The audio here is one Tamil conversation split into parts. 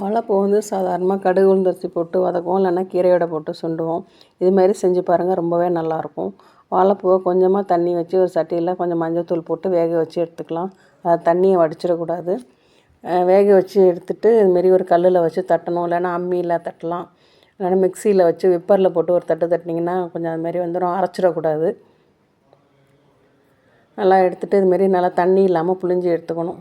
வாழைப்பூ வந்து சாதாரணமாக கடுகு உளுந்தரிசி போட்டு வதக்குவோம் இல்லைன்னா கீரையோட போட்டு சுண்டுவோம். இதுமாரி செஞ்சு பாருங்கள் ரொம்பவே நல்லாயிருக்கும் வாழைப்பூவை கொஞ்சமாக தண்ணி வச்சு ஒரு சட்டியில் கொஞ்சம் மஞ்சள்தூள் போட்டு வேக வச்சு எடுத்துக்கலாம். அது தண்ணியை வடிச்சிடக்கூடாது. வேக வச்சு எடுத்துட்டு இதுமாரி ஒரு கல்லில் வச்சு தட்டணும் இல்லைன்னா அம்மியில் தட்டலாம். இல்லைன்னா மிக்சியில் வச்சு விப்பரில் போட்டு ஒரு தட்டு தட்டினீங்கன்னா கொஞ்சம் அதுமாரி வந்துடும் அரைச்சிடக்கூடாது. நல்லா எடுத்துகிட்டு இதுமாரி நல்லா தண்ணி இல்லாமல் புளிஞ்சு எடுத்துக்கணும்.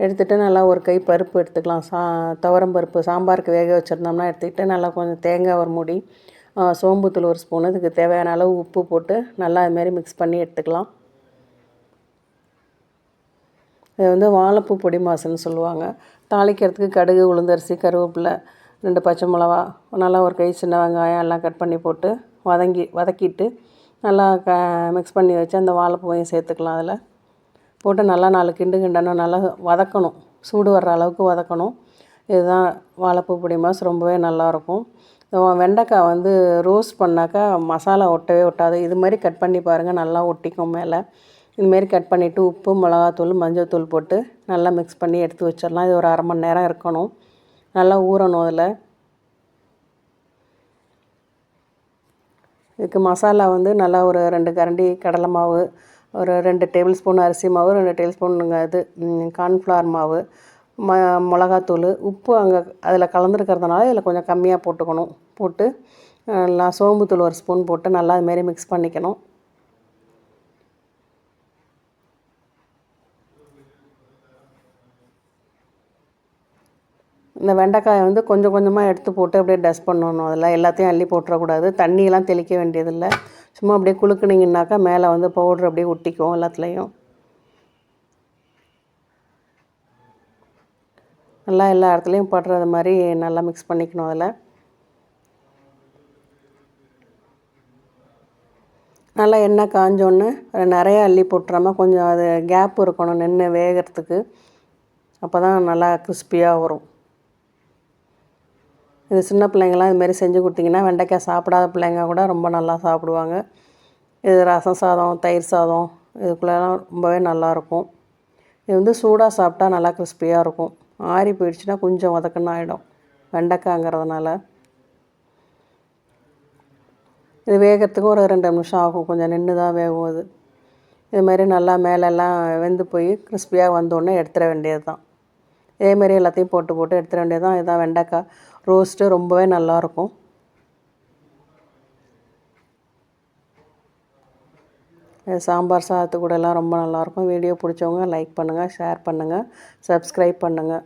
எடுத்துகிட்டு நல்லா ஒரு கை பருப்பு எடுத்துக்கலாம். சா துவரம் பருப்பு சாம்பாருக்கு வேக வச்சுருந்தோம்னா எடுத்துக்கிட்டு நல்லா கொஞ்சம் தேங்காய் ஒரு மூடி சோம்புத்தூள் ஒரு ஸ்பூன் இதுக்கு தேவையான அளவு உப்பு போட்டு நல்லா அதுமாரி மிக்ஸ் பண்ணி எடுத்துக்கலாம். இது வந்து வாழைப்பூ பொடி மாசுன்னு சொல்லுவாங்க. தாளிக்கிறதுக்கு கடுகு உளுந்தரிசி கருவேப்பிலை ரெண்டு பச்சை மிளகா நல்லா ஒரு கை சின்ன வெங்காயம் எல்லாம் கட் பண்ணி போட்டு வதங்கி வதக்கிட்டு நல்லா க மிக்ஸ் பண்ணி வச்சு அந்த வாழைப்பூவையும் சேர்த்துக்கலாம் அதில். போட்டு நல்லா நாலு கிண்டு கிண்டணும் நல்லா வதக்கணும். சூடு வர்ற அளவுக்கு வதக்கணும். இதுதான் வாழைப்பூ பொடி மாஸ் ரொம்பவே நல்லாயிருக்கும். வெண்டைக்காய் வந்து ரோஸ்ட் பண்ணாக்கா மசாலா ஒட்டவே ஒட்டாது. இது மாதிரி கட் பண்ணி பாருங்கள் நல்லா ஒட்டிக்கும் மேலே. இதுமாரி கட் பண்ணிவிட்டு உப்பு மிளகாத்தூள் மஞ்சள் தூள் போட்டு நல்லா மிக்ஸ் பண்ணி எடுத்து வச்சிடலாம். இது ஒரு அரை மணி நேரம் இருக்கணும். நல்லா ஊறணும் அதில். இதுக்கு மசாலா வந்து நல்லா ஒரு ரெண்டு கரண்டி கடலை மாவு ஒரு ரெண்டு டேபிள் ஸ்பூன் அரிசி மாவு ரெண்டு டேபிள் ஸ்பூனுங்க இது கார்ன்ஃப்ளவர் மாவு ம மிளகாத்தூள் உப்பு அங்கே அதில் கலந்துருக்கிறதுனால இதில் கொஞ்சம் கம்மியாக போட்டுக்கணும். போட்டு நல்லா சோம்புத்தூள் ஒரு ஸ்பூன் போட்டு நல்லா அதுமாரி மிக்ஸ் பண்ணிக்கணும். இந்த வெண்டைக்காயை வந்து கொஞ்சம் கொஞ்சமாக எடுத்து போட்டு அப்படியே டஸ்ட் பண்ணணும். அதில் எல்லாத்தையும் அள்ளி போட்டுறக்கூடாது. தண்ணியெல்லாம் தெளிக்க வேண்டியதில்லை. சும்மா அப்படியே குலுக்குனிங்கனாக்கா மேலே வந்து பவுட்ரு அப்படியே ஒட்டிக்கும் எல்லாத்துலேயும். நல்லா எல்லா இடத்துலையும் படுறது மாதிரி நல்லா மிக்ஸ் பண்ணிக்கணும் அதில். நல்லா எண்ணெய் காஞ்சோன்னு நிறையா அள்ளி போட்டுறாமல் கொஞ்சம் அது கேப் இருக்கணும் நின்று வேகிறதுக்கு. அப்போ தான் நல்லா கிறிஸ்பியாக வரும். இது சின்ன பிள்ளைங்களாம் இதுமாரி செஞ்சு கொடுத்தீங்கன்னா வெண்டைக்காய் சாப்பிடாத பிள்ளைங்க கூட ரொம்ப நல்லா சாப்பிடுவாங்க. இது ரசம் சாதம் தயிர் சாதம் இதுக்குள்ளெல்லாம் ரொம்பவே நல்லாயிருக்கும் இது வந்து சூடாக சாப்பிட்டா நல்லா கிறிஸ்பியாக இருக்கும். ஆறி போயிடுச்சுன்னா கொஞ்சம் வதக்குன்னு ஆகிடும் வெண்டைக்காங்கிறதுனால இது வேகிறதுக்கு ஒரு ரெண்டு நிமிஷம் ஆகும். கொஞ்சம் நின்று தான் வேகும் அது. மாதிரி நல்லா மேலெல்லாம் வெந்து போய் கிறிஸ்பியாக வந்தோடனே எடுத்துட வேண்டியது தான் இதேமாரி எல்லாத்தையும் போட்டு போட்டு எடுத்துட வேண்டியது தான் இதுதான் வெண்டைக்காய். ரோஸ்ட்டு ரொம்பவே நல்லாயிருக்கும். சாம்பார் சாதத்து கூடலாம் ரொம்ப நல்லாயிருக்கும். வீடியோ பிடிச்சவங்க லைக் பண்ணுங்கள் ஷேர் பண்ணுங்கள் சப்ஸ்கிரைப் பண்ணுங்கள்